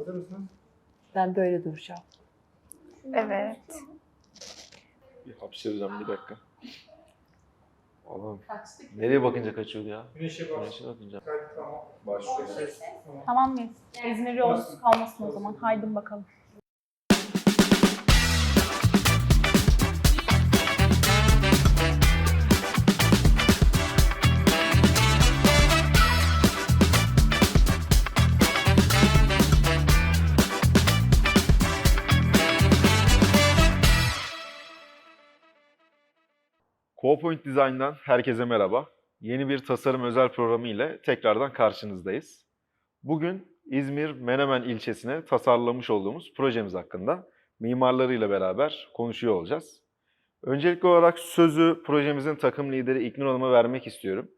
Hazır mısınız? Ben böyle duracağım. Evet. Bir hapşıracağım bir dakika. Allah'ım. Nereye bakınca kaçıyordu ya? Güneşe bak. Güneşe bakınca. Tamam. Başlıyor. Tamam. Mıyız? İzmir yolcusu kalmasın o zaman. Haydin bakalım. CoPoint Design'dan herkese merhaba. Yeni bir tasarım özel programı ile tekrardan karşınızdayız. Bugün İzmir Menemen ilçesine tasarlamış olduğumuz projemiz hakkında mimarlarıyla beraber konuşuyor olacağız. Öncelikli olarak sözü projemizin takım lideri İknur Hanım'a vermek istiyorum.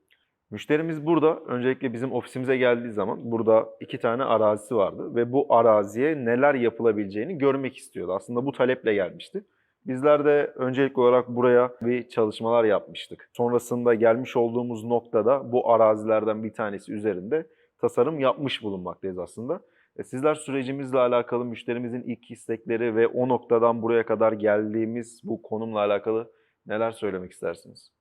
Müşterimiz burada. Öncelikle bizim ofisimize geldiği zaman burada iki tane arazisi vardı ve bu araziye neler yapılabileceğini görmek istiyordu. Aslında bu taleple gelmişti. Bizler de öncelikli olarak buraya bir çalışmalar yapmıştık. Sonrasında gelmiş olduğumuz noktada bu arazilerden bir tanesi üzerinde tasarım yapmış bulunmaktayız aslında. E, Sizler sürecimizle alakalı müşterimizin ilk istekleri ve o noktadan buraya kadar geldiğimiz bu konumla alakalı neler söylemek istersiniz?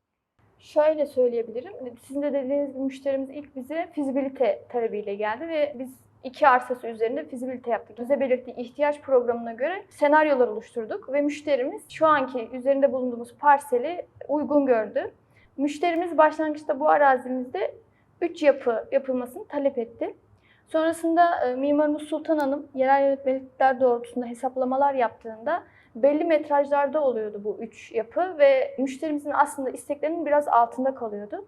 Şöyle söyleyebilirim. Sizin de dediğiniz gibi müşterimiz ilk bize fizibilite talebiyle geldi ve biz iki arsası üzerinde fizibilite yaptık. Bize belirttiği ihtiyaç programına göre senaryolar oluşturduk ve müşterimiz şu anki üzerinde bulunduğumuz parseli uygun gördü. Müşterimiz başlangıçta bu arazimizde 3 yapı yapılmasını talep etti. Sonrasında e, mimarımız Sultan Hanım yerel yönetmelikler doğrultusunda hesaplamalar yaptığında belli metrajlarda oluyordu bu üç yapı ve müşterimizin aslında isteklerinin biraz altında kalıyordu.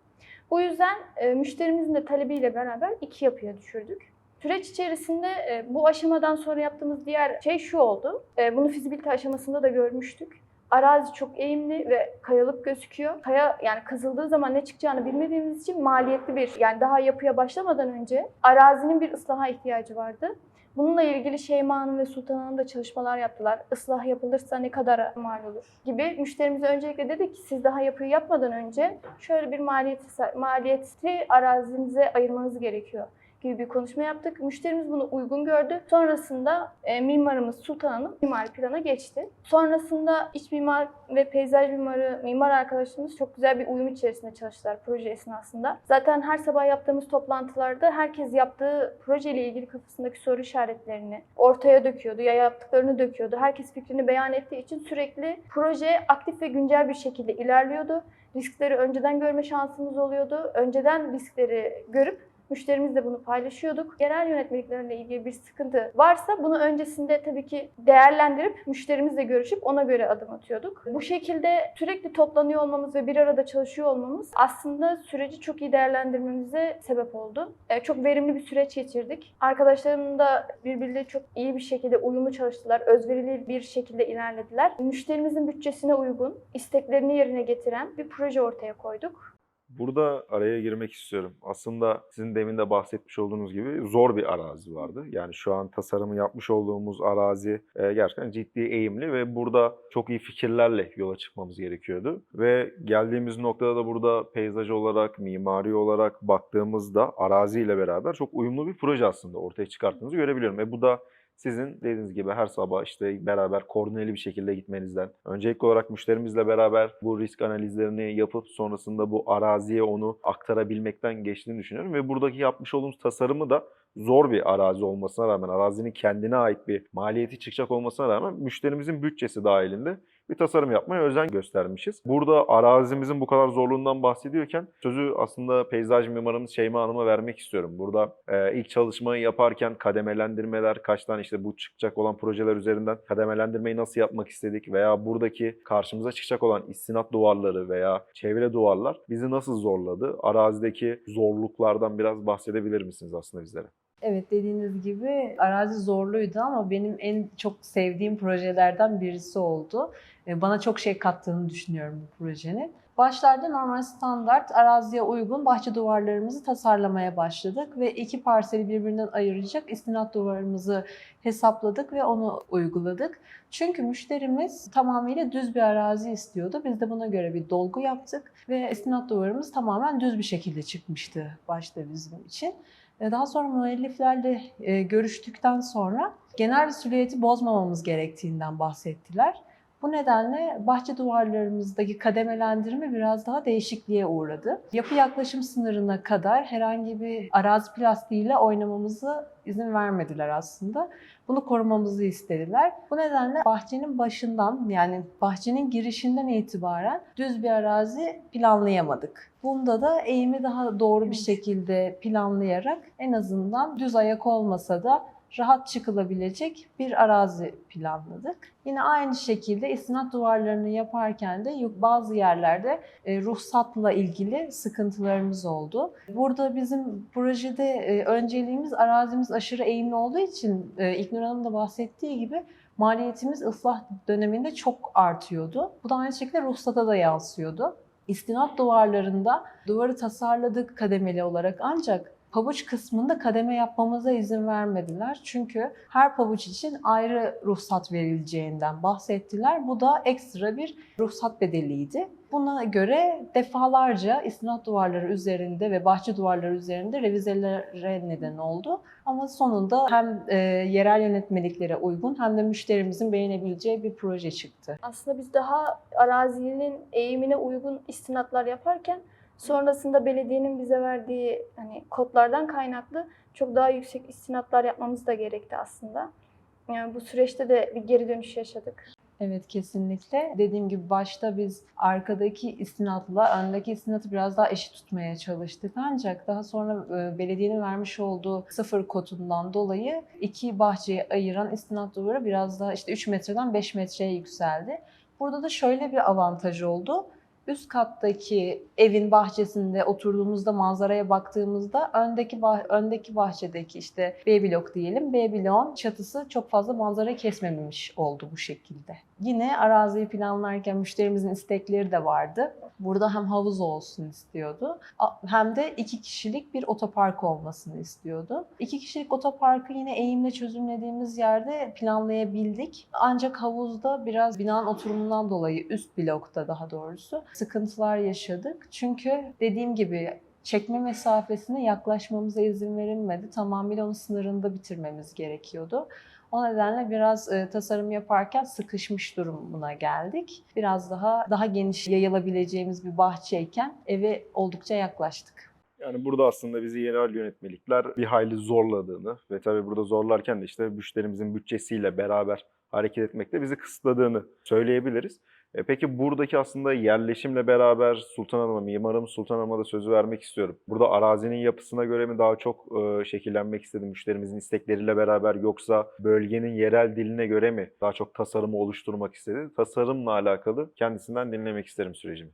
Bu yüzden e, müşterimizin de talebiyle beraber iki yapıya düşürdük. Süreç içerisinde e, bu aşamadan sonra yaptığımız diğer şey şu oldu. E, bunu fizibilite aşamasında da görmüştük. Arazi çok eğimli ve kayalık gözüküyor. Kaya yani kazıldığı zaman ne çıkacağını bilmediğimiz için maliyetli bir yani daha yapıya başlamadan önce arazinin bir ıslaha ihtiyacı vardı. Bununla ilgili Şeyma Hanım ve Sultan Hanım da çalışmalar yaptılar. Islah yapılırsa ne kadar mal olur gibi. Müşterimize öncelikle dedik ki siz daha yapıyı yapmadan önce şöyle bir maliyeti, maliyetli arazinize ayırmanız gerekiyor gibi bir konuşma yaptık. Müşterimiz bunu uygun gördü. Sonrasında e, mimarımız Sultan Hanım mimari plana geçti. Sonrasında iç mimar ve peyzaj mimarı, mimar arkadaşlarımız çok güzel bir uyum içerisinde çalıştılar proje esnasında. Zaten her sabah yaptığımız toplantılarda herkes yaptığı projeyle ilgili kafasındaki soru işaretlerini ortaya döküyordu ya yaptıklarını döküyordu. Herkes fikrini beyan ettiği için sürekli proje aktif ve güncel bir şekilde ilerliyordu. Riskleri önceden görme şansımız oluyordu. Önceden riskleri görüp Müşterimizle bunu paylaşıyorduk. Yerel yönetmeliklerle ilgili bir sıkıntı varsa bunu öncesinde tabii ki değerlendirip müşterimizle görüşüp ona göre adım atıyorduk. Bu şekilde sürekli toplanıyor olmamız ve bir arada çalışıyor olmamız aslında süreci çok iyi değerlendirmemize sebep oldu. Ee, Çok verimli bir süreç geçirdik. Arkadaşlarım da birbiriyle çok iyi bir şekilde uyumlu çalıştılar. Özverili bir şekilde ilerlediler. Müşterimizin bütçesine uygun, isteklerini yerine getiren bir proje ortaya koyduk. Burada araya girmek istiyorum. Aslında sizin demin de bahsetmiş olduğunuz gibi zor bir arazi vardı. Yani şu an tasarımı yapmış olduğumuz arazi e, gerçekten ciddi eğimli ve burada çok iyi fikirlerle yola çıkmamız gerekiyordu. Ve geldiğimiz noktada da burada peyzaj olarak, mimari olarak baktığımızda araziyle beraber çok uyumlu bir proje aslında ortaya çıkarttığınızı görebiliyorum. Ve bu da sizin dediğiniz gibi her sabah işte beraber koordineli bir şekilde gitmenizden, öncelikli olarak müşterimizle beraber bu risk analizlerini yapıp sonrasında bu araziye onu aktarabilmekten geçtiğini düşünüyorum. Ve buradaki yapmış olduğumuz tasarımı da zor bir arazi olmasına rağmen, arazinin kendine ait bir maliyeti çıkacak olmasına rağmen müşterimizin bütçesi dahilinde bir tasarım yapmaya özen göstermişiz. Burada arazimizin bu kadar zorluğundan bahsediyorken sözü aslında peyzaj mimarımız Şeyma Hanım'a vermek istiyorum. Burada e, ilk çalışmayı yaparken kademelendirmeler, kaç tane işte bu çıkacak olan projeler üzerinden kademelendirmeyi nasıl yapmak istedik veya buradaki karşımıza çıkacak olan istinat duvarları veya çevre duvarlar bizi nasıl zorladı? Arazideki zorluklardan biraz bahsedebilir misiniz aslında bizlere? Evet dediğiniz gibi arazi zorluydu ama benim en çok sevdiğim projelerden birisi oldu. E, Bana çok şey kattığını düşünüyorum bu projenin. Başlarda normal standart araziye uygun bahçe duvarlarımızı tasarlamaya başladık ve iki parseli birbirinden ayıracak istinat duvarımızı hesapladık ve onu uyguladık. Çünkü müşterimiz tamamıyla düz bir arazi istiyordu. Biz de buna göre bir dolgu yaptık ve istinat duvarımız tamamen düz bir şekilde çıkmıştı başta bizim için. E, Daha sonra müelliflerle e, görüştükten sonra genel silüeti bozmamamız gerektiğinden bahsettiler. Bu nedenle bahçe duvarlarımızdaki kademelendirme biraz daha değişikliğe uğradı. Yapı yaklaşım sınırına kadar herhangi bir arazi plastiğiyle oynamamızı izin vermediler aslında. Bunu korumamızı istediler. Bu nedenle bahçenin başından yani bahçenin girişinden itibaren düz bir arazi planlayamadık. Bunda da eğimi daha doğru bir şekilde planlayarak en azından düz ayak olmasa da rahat çıkılabilecek bir arazi planladık. Yine aynı şekilde istinat duvarlarını yaparken de bazı yerlerde e, ruhsatla ilgili sıkıntılarımız oldu. Burada bizim projede e, önceliğimiz arazimiz aşırı eğimli olduğu için e, İlknur Hanım da bahsettiği gibi maliyetimiz ıslah döneminde çok artıyordu. Bu da aynı şekilde ruhsata da yansıyordu. İstinat duvarlarında duvarı tasarladık kademeli olarak ancak pabuç kısmında kademe yapmamıza izin vermediler. Çünkü her pabuç için ayrı ruhsat verileceğinden bahsettiler. Bu da ekstra bir ruhsat bedeliydi. Buna göre defalarca istinat duvarları üzerinde ve bahçe duvarları üzerinde revizelere neden oldu. Ama sonunda hem e, yerel yönetmeliklere uygun hem de müşterimizin beğenebileceği bir proje çıktı. Aslında biz daha arazinin eğimine uygun istinatlar yaparken sonrasında belediyenin bize verdiği hani kodlardan kaynaklı çok daha yüksek istinatlar yapmamız da gerekti aslında. Yani bu süreçte de bir geri dönüş yaşadık. Evet kesinlikle. Dediğim gibi başta biz arkadaki istinatla öndeki istinatı biraz daha eşit tutmaya çalıştık. Ancak daha sonra e, belediyenin vermiş olduğu sıfır kodundan dolayı iki bahçeyi ayıran istinat duvarı biraz daha işte 3 metreden 5 metreye yükseldi. Burada da şöyle bir avantaj oldu. Üst kattaki evin bahçesinde oturduğumuzda manzaraya baktığımızda öndeki bah- öndeki bahçedeki işte B blok diyelim. B bloğun çatısı çok fazla manzara kesmemiş oldu bu şekilde. Yine araziyi planlarken müşterimizin istekleri de vardı. Burada hem havuz olsun istiyordu hem de iki kişilik bir otopark olmasını istiyordu. İki kişilik otoparkı yine eğimle çözümlediğimiz yerde planlayabildik. Ancak havuzda biraz binanın oturumundan dolayı üst blokta daha doğrusu sıkıntılar yaşadık. Çünkü dediğim gibi çekme mesafesine yaklaşmamıza izin verilmedi. Tamamıyla onun sınırında bitirmemiz gerekiyordu. O nedenle biraz e, tasarım yaparken sıkışmış durumuna geldik. Biraz daha daha geniş yayılabileceğimiz bir bahçeyken eve oldukça yaklaştık. Yani burada aslında bizi yerel yönetmelikler bir hayli zorladığını ve tabii burada zorlarken de işte müşterimizin bütçesiyle beraber hareket etmekte bizi kısıtladığını söyleyebiliriz. E peki buradaki aslında yerleşimle beraber Sultan Hanım'a, mimarım Sultan Hanım'a da sözü vermek istiyorum. Burada arazinin yapısına göre mi daha çok e, şekillenmek istedi müşterimizin istekleriyle beraber yoksa bölgenin yerel diline göre mi daha çok tasarımı oluşturmak istedi? Tasarımla alakalı kendisinden dinlemek isterim sürecimi.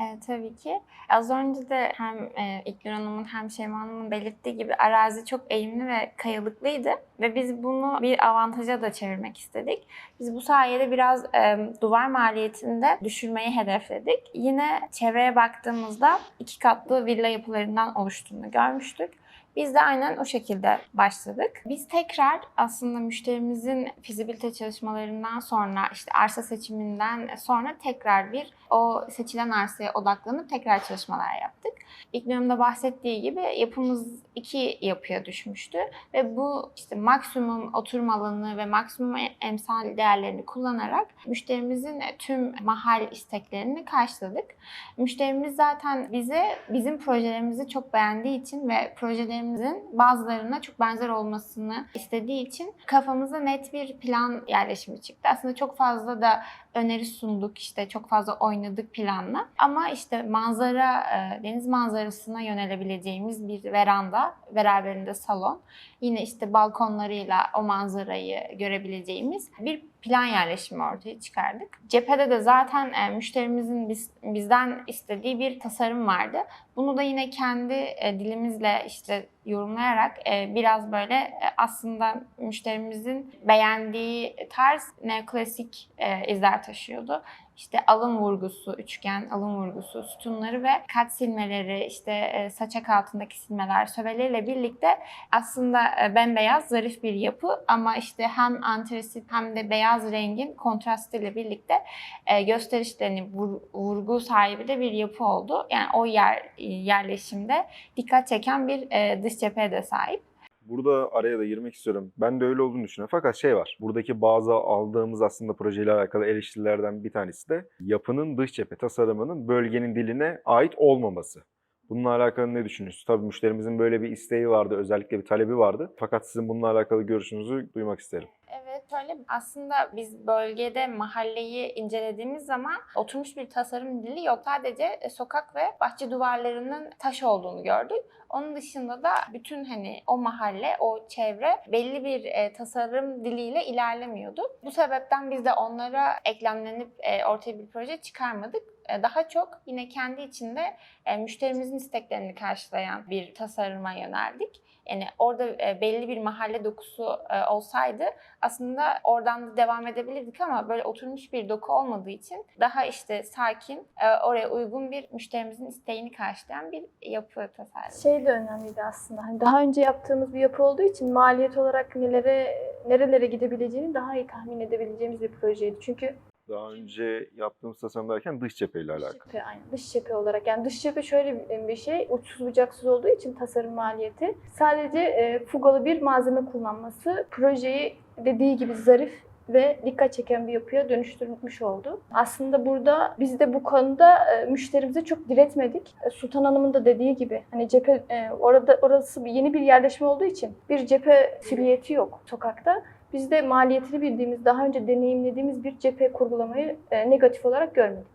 E, tabii ki. Az önce de hem e, İlknur Hanım'ın hem Şeyma Hanım'ın belirttiği gibi arazi çok eğimli ve kayalıklıydı. Ve biz bunu bir avantaja da çevirmek istedik. Biz bu sayede biraz e, duvar maliyetini de düşürmeyi hedefledik. Yine çevreye baktığımızda iki katlı villa yapılarından oluştuğunu görmüştük. Biz de aynen o şekilde başladık. Biz tekrar aslında müşterimizin fizibilite çalışmalarından sonra işte arsa seçiminden sonra tekrar bir o seçilen arsaya odaklanıp tekrar çalışmalar yaptık. İlk bölümde bahsettiği gibi yapımız iki yapıya düşmüştü ve bu işte maksimum oturum alanı ve maksimum emsal değerlerini kullanarak müşterimizin tüm mahal isteklerini karşıladık. Müşterimiz zaten bize bizim projelerimizi çok beğendiği için ve projelerimizin bazılarına çok benzer olmasını istediği için kafamıza net bir plan yerleşimi çıktı. Aslında çok fazla da öneri sunduk işte çok fazla oynadık planla. Ama işte manzara, e, deniz manzarasına yönelebileceğimiz bir veranda, beraberinde salon. Yine işte balkonlarıyla o manzarayı görebileceğimiz bir plan yerleşimi ortaya çıkardık. Cephede de zaten e, müşterimizin biz, bizden istediği bir tasarım vardı. Bunu da yine kendi e, dilimizle işte yorumlayarak e, biraz böyle e, aslında müşterimizin beğendiği tarz neoklasik e, izler taşıyordu. İşte alın vurgusu, üçgen alın vurgusu, sütunları ve kat silmeleri, işte e, saçak altındaki silmeler, söveleriyle birlikte aslında e, bembeyaz zarif bir yapı ama işte hem antrasit hem de beyaz rengin kontrastıyla birlikte e, gösterişlerini vur- vurgu sahibi de bir yapı oldu. Yani o yer yerleşimde dikkat çeken bir dış cepheye de sahip. Burada araya da girmek istiyorum. Ben de öyle olduğunu düşünüyorum. Fakat şey var. Buradaki bazı aldığımız aslında projeyle alakalı eleştirilerden bir tanesi de yapının dış cephe tasarımının bölgenin diline ait olmaması. Bununla alakalı ne düşünüyorsunuz? Tabii müşterimizin böyle bir isteği vardı, özellikle bir talebi vardı. Fakat sizin bununla alakalı görüşünüzü duymak isterim. Evet öyle. Aslında biz bölgede mahalleyi incelediğimiz zaman oturmuş bir tasarım dili yok. Sadece e, sokak ve bahçe duvarlarının taş olduğunu gördük. Onun dışında da bütün hani o mahalle, o çevre belli bir e, tasarım diliyle ilerlemiyordu. Bu sebepten biz de onlara eklemlenip e, ortaya bir proje çıkarmadık. E, daha çok yine kendi içinde e, müşterimizin isteklerini karşılayan bir tasarıma yöneldik. Yani orada e, belli bir mahalle dokusu e, olsaydı aslında oradan da devam edebilirdik ama böyle oturmuş bir doku olmadığı için daha işte sakin, e, oraya uygun bir müşterimizin isteğini karşılayan bir yapı tasarladık. Şey de önemliydi aslında. Hani daha önce yaptığımız bir yapı olduğu için maliyet olarak nelere nerelere gidebileceğini daha iyi tahmin edebileceğimiz bir projeydi. Çünkü Daha önce yaptığımız tasarım derken dış cepheyle dış alakalı. cephe, aynen. Dış cephe olarak. Yani dış cephe şöyle bir- bir şey. Uçsuz bucaksız olduğu için tasarım maliyeti. Sadece e, fugalı bir malzeme kullanması projeyi dediği gibi zarif ve dikkat çeken bir yapıya dönüştürmüş oldu. Aslında burada biz de bu konuda e, müşterimize çok diretmedik. E, Sultan Hanım'ın da dediği gibi hani cephe e, orada orası yeni bir yerleşme olduğu için bir cephe silüeti yok sokakta. Biz de maliyetini bildiğimiz, daha önce deneyimlediğimiz bir cephe kurgulamayı e, negatif olarak görmedik.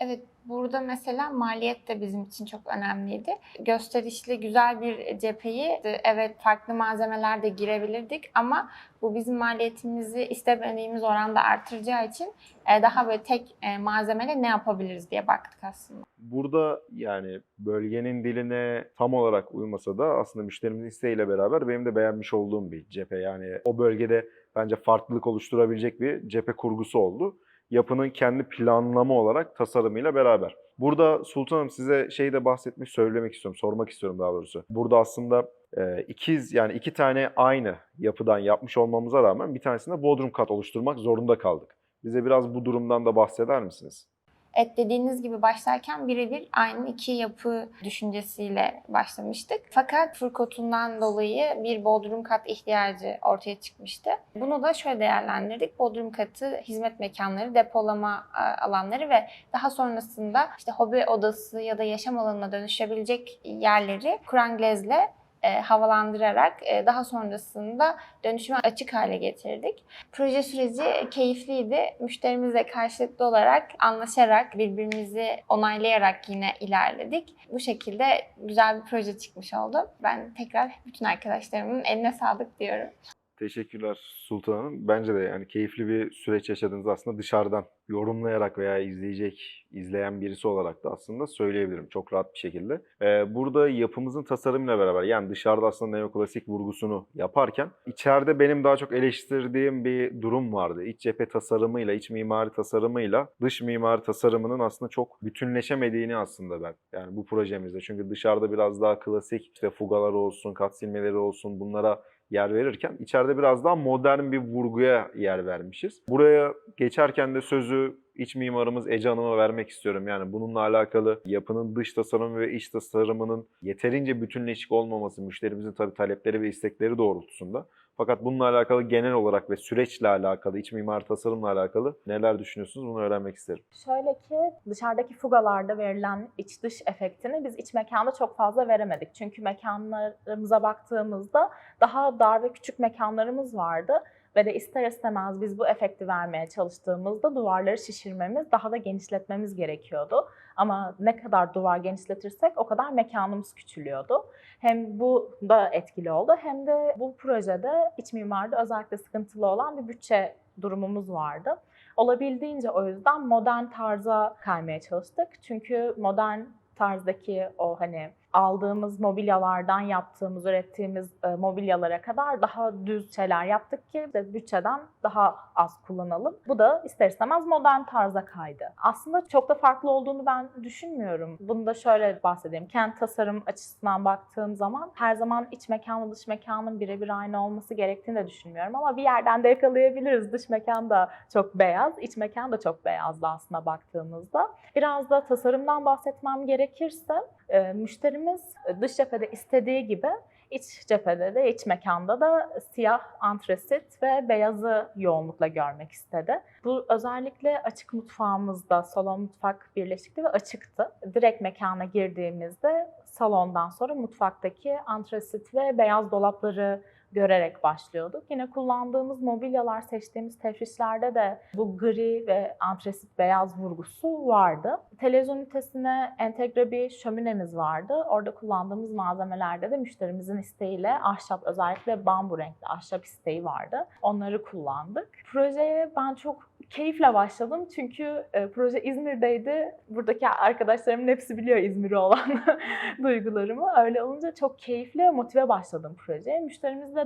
Evet, burada mesela maliyet de bizim için çok önemliydi. Gösterişli güzel bir cepheyi, evet farklı malzemeler de girebilirdik ama bu bizim maliyetimizi istemediğimiz oranda artıracağı için e, daha böyle tek e, malzemeyle ne yapabiliriz diye baktık aslında. Burada yani bölgenin diline tam olarak uymasa da aslında müşterimizin isteğiyle beraber benim de beğenmiş olduğum bir cephe. Yani o bölgede bence farklılık oluşturabilecek bir cephe kurgusu oldu. Yapının kendi planlama olarak tasarımıyla beraber. Burada Sultanım size şey de bahsetmiş, söylemek istiyorum, sormak istiyorum daha doğrusu. Burada aslında e, ikiz yani iki tane aynı yapıdan yapmış olmamıza rağmen bir tanesinde bodrum kat oluşturmak zorunda kaldık. Bize biraz bu durumdan da bahseder misiniz? Evet dediğiniz gibi başlarken birebir aynı iki yapı düşüncesiyle başlamıştık. Fakat fırkotundan dolayı bir bodrum kat ihtiyacı ortaya çıkmıştı. Bunu da şöyle değerlendirdik. Bodrum katı hizmet mekanları, depolama alanları ve daha sonrasında işte hobi odası ya da yaşam alanına dönüşebilecek yerleri kuranglezle e, havalandırarak e, daha sonrasında dönüşüme açık hale getirdik. Proje süreci keyifliydi. Müşterimizle karşılıklı olarak anlaşarak, birbirimizi onaylayarak yine ilerledik. Bu şekilde güzel bir proje çıkmış oldu. Ben tekrar bütün arkadaşlarımın eline sağlık diyorum. Teşekkürler Sultan Hanım. Bence de yani keyifli bir süreç yaşadınız aslında dışarıdan yorumlayarak veya izleyecek, izleyen birisi olarak da aslında söyleyebilirim çok rahat bir şekilde. Ee, burada yapımızın tasarımıyla beraber yani dışarıda aslında neoklasik vurgusunu yaparken içeride benim daha çok eleştirdiğim bir durum vardı. İç cephe tasarımıyla, iç mimari tasarımıyla dış mimari tasarımının aslında çok bütünleşemediğini aslında ben yani bu projemizde. Çünkü dışarıda biraz daha klasik işte fugalar olsun, kat silmeleri olsun bunlara yer verirken içeride biraz daha modern bir vurguya yer vermişiz. Buraya geçerken de sözü iç mimarımız Ece Hanım'a vermek istiyorum. Yani bununla alakalı yapının dış tasarımı ve iç tasarımının yeterince bütünleşik olmaması müşterimizin tabii talepleri ve istekleri doğrultusunda. Fakat bununla alakalı genel olarak ve süreçle alakalı, iç mimar tasarımla alakalı neler düşünüyorsunuz bunu öğrenmek isterim. Şöyle ki dışarıdaki fugalarda verilen iç dış efektini biz iç mekanda çok fazla veremedik. Çünkü mekanlarımıza baktığımızda daha dar ve küçük mekanlarımız vardı. Ve de ister istemez biz bu efekti vermeye çalıştığımızda duvarları şişirmemiz, daha da genişletmemiz gerekiyordu. Ama ne kadar duvar genişletirsek o kadar mekanımız küçülüyordu. Hem bu da etkili oldu hem de bu projede iç mimarda özellikle sıkıntılı olan bir bütçe durumumuz vardı. Olabildiğince o yüzden modern tarza kaymaya çalıştık. Çünkü modern tarzdaki o hani aldığımız mobilyalardan yaptığımız, ürettiğimiz e, mobilyalara kadar daha düz şeyler yaptık ki işte bütçeden daha az kullanalım. Bu da ister istemez modern tarza kaydı. Aslında çok da farklı olduğunu ben düşünmüyorum. Bunu da şöyle bahsedeyim. Kent tasarım açısından baktığım zaman her zaman iç mekanla dış mekanın birebir aynı olması gerektiğini de düşünmüyorum ama bir yerden de yakalayabiliriz. Dış mekan da çok beyaz, iç mekan da çok beyazdı aslında baktığımızda. Biraz da tasarımdan bahsetmem gerekirse e, müşterimiz dış cephede istediği gibi iç cephede de iç mekanda da siyah antresit ve beyazı yoğunlukla görmek istedi. Bu özellikle açık mutfağımızda salon mutfak birleşikti ve açıktı. Direkt mekana girdiğimizde salondan sonra mutfaktaki antresit ve beyaz dolapları görerek başlıyorduk. Yine kullandığımız mobilyalar, seçtiğimiz tefrişlerde de bu gri ve antresit beyaz vurgusu vardı. Televizyon ünitesine entegre bir şöminemiz vardı. Orada kullandığımız malzemelerde de müşterimizin isteğiyle ahşap, özellikle bambu renkli ahşap isteği vardı. Onları kullandık. Projeye ben çok keyifle başladım çünkü e, proje İzmir'deydi. Buradaki arkadaşlarımın hepsi biliyor İzmir'e olan duygularımı. Öyle olunca çok keyifli ve motive başladım projeye. Müşterimizle de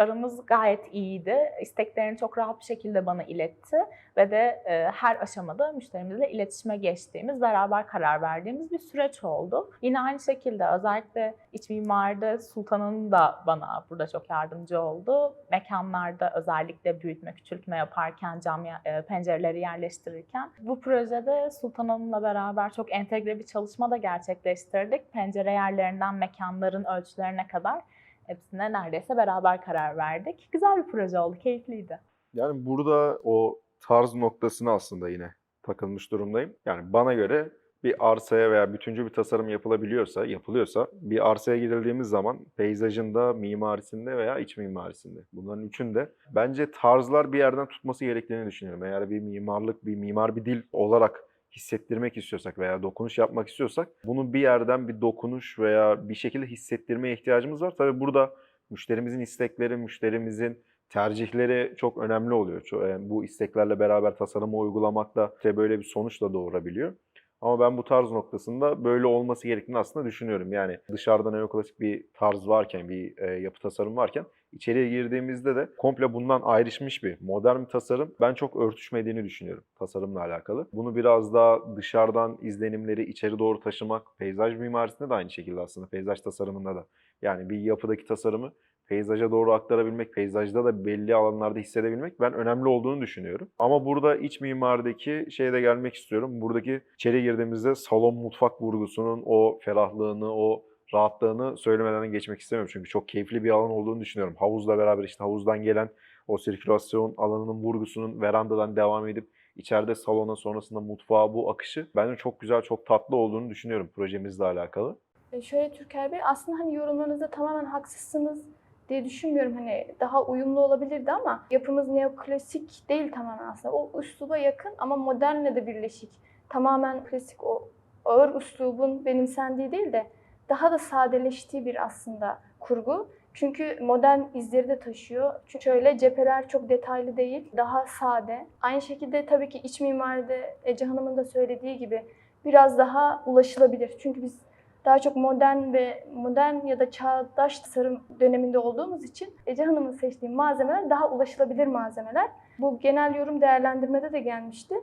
aramız gayet iyiydi. İsteklerini çok rahat bir şekilde bana iletti ve de e, her aşamada müşterimizle iletişime geçtiğimiz, beraber karar verdiğimiz bir süreç oldu. Yine aynı şekilde özellikle iç mimaride Sultan'ın da bana burada çok yardımcı oldu. Mekanlarda özellikle büyütme, küçültme yaparken, cam e, pencereleri yerleştirirken bu projede Sultan Hanım'la beraber çok entegre bir çalışma da gerçekleştirdik. Pencere yerlerinden mekanların ölçülerine kadar hepsine neredeyse beraber karar verdik. Güzel bir proje oldu, keyifliydi. Yani burada o tarz noktasına aslında yine takılmış durumdayım. Yani bana göre bir arsaya veya bütüncül bir tasarım yapılabiliyorsa, yapılıyorsa bir arsaya girildiğimiz zaman peyzajında, mimarisinde veya iç mimarisinde bunların üçünde bence tarzlar bir yerden tutması gerektiğini düşünüyorum. Eğer bir mimarlık, bir mimar bir dil olarak hissettirmek istiyorsak veya dokunuş yapmak istiyorsak bunu bir yerden bir dokunuş veya bir şekilde hissettirmeye ihtiyacımız var. Tabii burada müşterimizin istekleri, müşterimizin tercihleri çok önemli oluyor. Yani bu isteklerle beraber tasarımı uygulamak da işte böyle bir sonuç da doğurabiliyor. Ama ben bu tarz noktasında böyle olması gerektiğini aslında düşünüyorum. Yani dışarıda neoklasik bir tarz varken, bir e, yapı tasarım varken içeriye girdiğimizde de komple bundan ayrışmış bir modern bir tasarım ben çok örtüşmediğini düşünüyorum tasarımla alakalı. Bunu biraz daha dışarıdan izlenimleri içeri doğru taşımak, peyzaj mimarisinde de aynı şekilde aslında, peyzaj tasarımında da. Yani bir yapıdaki tasarımı peyzaja doğru aktarabilmek, peyzajda da belli alanlarda hissedebilmek ben önemli olduğunu düşünüyorum. Ama burada iç mimarideki şeye de gelmek istiyorum. Buradaki içeri girdiğimizde salon mutfak vurgusunun o ferahlığını, o rahatlığını söylemeden geçmek istemiyorum. Çünkü çok keyifli bir alan olduğunu düşünüyorum. Havuzla beraber işte havuzdan gelen o sirkülasyon alanının vurgusunun verandadan devam edip içeride salona sonrasında mutfağa bu akışı bence çok güzel, çok tatlı olduğunu düşünüyorum projemizle alakalı. E, Şöyle Türker Bey aslında hani yorumlarınızda tamamen haksızsınız diye düşünmüyorum. Hani daha uyumlu olabilirdi ama yapımız neoklasik değil tamamen aslında. O üsluba yakın ama modernle de birleşik. Tamamen klasik o ağır üslubun benimsendiği değil de daha da sadeleştiği bir aslında kurgu. Çünkü modern izleri de taşıyor. Çünkü şöyle cepheler çok detaylı değil, daha sade. Aynı şekilde tabii ki iç mimaride Ece Hanım'ın da söylediği gibi biraz daha ulaşılabilir. Çünkü biz daha çok modern ve modern ya da çağdaş tasarım döneminde olduğumuz için Ece Hanım'ın seçtiği malzemeler daha ulaşılabilir malzemeler. Bu genel yorum değerlendirmede de gelmişti.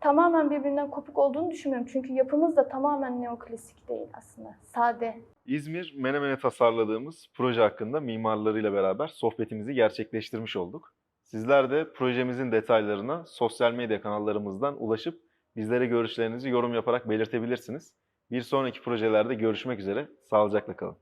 Tamamen birbirinden kopuk olduğunu düşünmüyorum. Çünkü yapımız da tamamen neoklasik değil aslında. Sade. İzmir Menemen'e tasarladığımız proje hakkında mimarlarıyla beraber sohbetimizi gerçekleştirmiş olduk. Sizler de projemizin detaylarına sosyal medya kanallarımızdan ulaşıp bizlere görüşlerinizi yorum yaparak belirtebilirsiniz. Bir sonraki projelerde görüşmek üzere. Sağlıcakla kalın.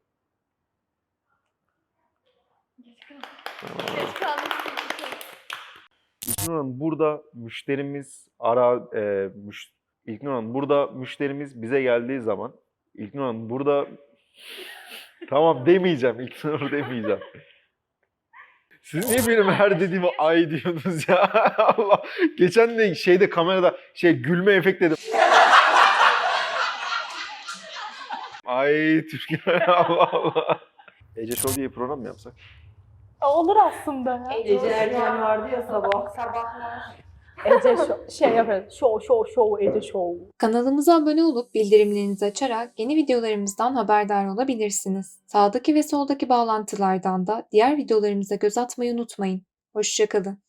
İlknur Hanım burada müşterimiz ara e, müş, İlknur Hanım burada müşterimiz bize geldiği zaman İlknur Hanım burada tamam demeyeceğim İlknur demeyeceğim. Siz niye benim her dediğime ay diyorsunuz ya? Allah. Geçen de şeyde kamerada şey gülme efekt dedim. Ay Türkiye Allah Allah. Ece Show diye program mı yapsak? Olur aslında. Gece erken vardı ya sabah. Sabahlar. Ece show, şey yaparız. Show, show, show, Ece show. Kanalımıza abone olup bildirimlerinizi açarak yeni videolarımızdan haberdar olabilirsiniz. Sağdaki ve soldaki bağlantılardan da diğer videolarımıza göz atmayı unutmayın. Hoşçakalın.